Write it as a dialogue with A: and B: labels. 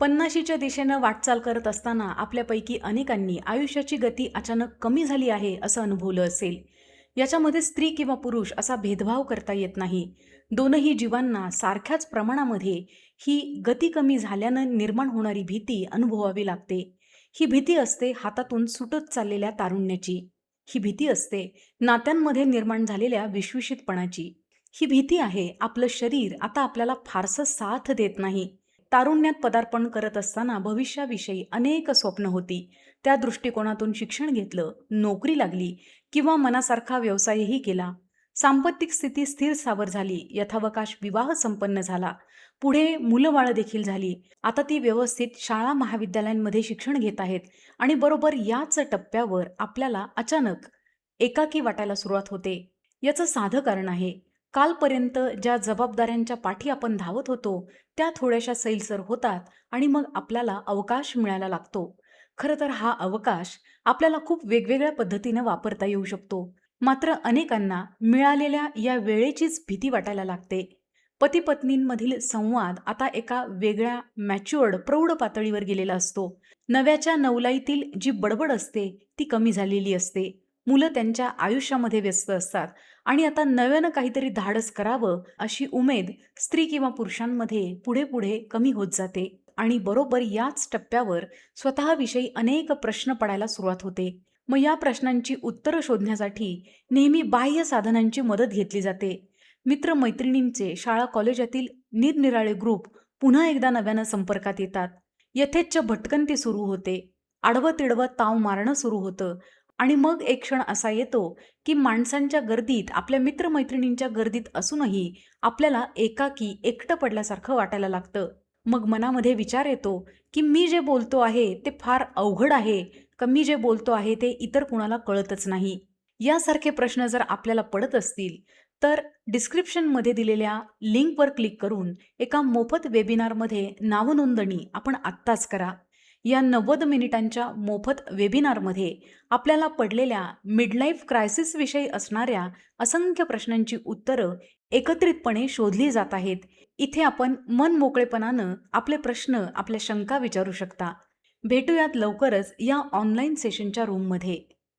A: पन्नाशीच्या दिशेनं वाटचाल करत असताना आपल्यापैकी अनेकांनी आयुष्याची गती अचानक कमी झाली आहे असं अनुभवलं असेल. याच्यामध्ये स्त्री किंवा पुरुष असा भेदभाव करता येत नाही. दोनही जीवांना सारख्याच प्रमाणामध्ये ही गती कमी झाल्यानं निर्माण होणारी भीती अनुभवावी लागते. ही भीती असते हातातून सुटत चाललेल्या तारुण्याची. ही भीती असते नात्यांमध्ये निर्माण झालेल्या विश्वषितपणाची ही भीती आहे आपलं शरीर आता आपल्याला फारसं साथ देत नाही. तारुण्यात पदार्पण करत असताना भविष्याविषयी अनेक स्वप्न होती. त्या दृष्टिकोनातून शिक्षण घेतलं नोकरी लागली किंवा मनासारखा व्यवसायही केला. सांपत्तिक स्थिती स्थिर सावर झाली यथावकाश विवाह संपन्न झाला. पुढे मुलंबाळं देखील झाली. आता ती व्यवस्थित शाळा महाविद्यालयांमध्ये शिक्षण घेत आहेत आणि बरोबर याच टप्प्यावर आपल्याला अचानक एकाकी वाटायला सुरुवात होते. याचं साधं कारण आहे कालपर्यंत ज्या जबाबदाऱ्यांच्या पाठी आपण धावत होतो त्या थोड्याशा सैलसर होतात आणि मग आपल्याला अवकाश मिळायला लागतो. खरं तर हा अवकाश आपल्याला खूप वेगवेगळ्या पद्धतीनं वापरता येऊ शकतो. मात्र अनेकांना मिळालेल्या या वेळेचीच भीती वाटायला लागते. पती पत्नींमधील संवाद आता एका वेगळ्या मॅच्युअर्ड प्रौढ पातळीवर गेलेला असतो. नव्याच्या नवलाईतील जी बडबड असते ती कमी झालेली असते. मुलं त्यांच्या आयुष्यामध्ये व्यस्त असतात. आणि आता नव्यानं काहीतरी धाडस करावं अशी उमेद स्त्री किंवा पुरुषांमध्ये पुढे पुढे कमी होत जाते. आणि बरोबर याच टप्प्यावर स्वतःविषयी अनेक प्रश्न पडायला सुरुवात होते. मग या प्रश्नांची उत्तरं शोधण्यासाठी नेहमी बाह्य साधनांची मदत घेतली जाते. मित्रमैत्रिणींचे शाळा कॉलेजातील निरनिराळे ग्रुप पुन्हा एकदा नव्यानं संपर्कात येतात. यथेच्छ भटकंती सुरू होते. आडवं तिडवं ताव मारणं सुरू होतं. आणि मग एक क्षण असा येतो की माणसांच्या गर्दीत आपल्या मित्रमैत्रिणींच्या गर्दीत असूनही आपल्याला एकाकी एकटं पडल्यासारखं वाटायला लागतं. मग मनामध्ये विचार येतो की मी जे बोलतो आहे ते फार अवघड आहे का मी जे बोलतो आहे ते इतर कुणाला कळतच नाही? यासारखे प्रश्न जर आपल्याला पडत असतील तर डिस्क्रिप्शनमध्ये दिलेल्या लिंकवर क्लिक करून एका मोफत वेबिनारमध्ये नावनोंदणी आपण आत्ताच करा. या नव्वद मिनिटांच्या मोफत वेबिनारमध्ये आपल्याला पडलेल्या मिडलाईफ क्रायसिसविषयी असणाऱ्या असंख्य प्रश्नांची उत्तरं एकत्रितपणे शोधली जात आहेत. इथे आपण मन मोकळेपणानं आपले प्रश्न आपल्या शंका विचारू शकता. भेटूयात लवकरच या ऑनलाईन सेशनच्या रूममध्ये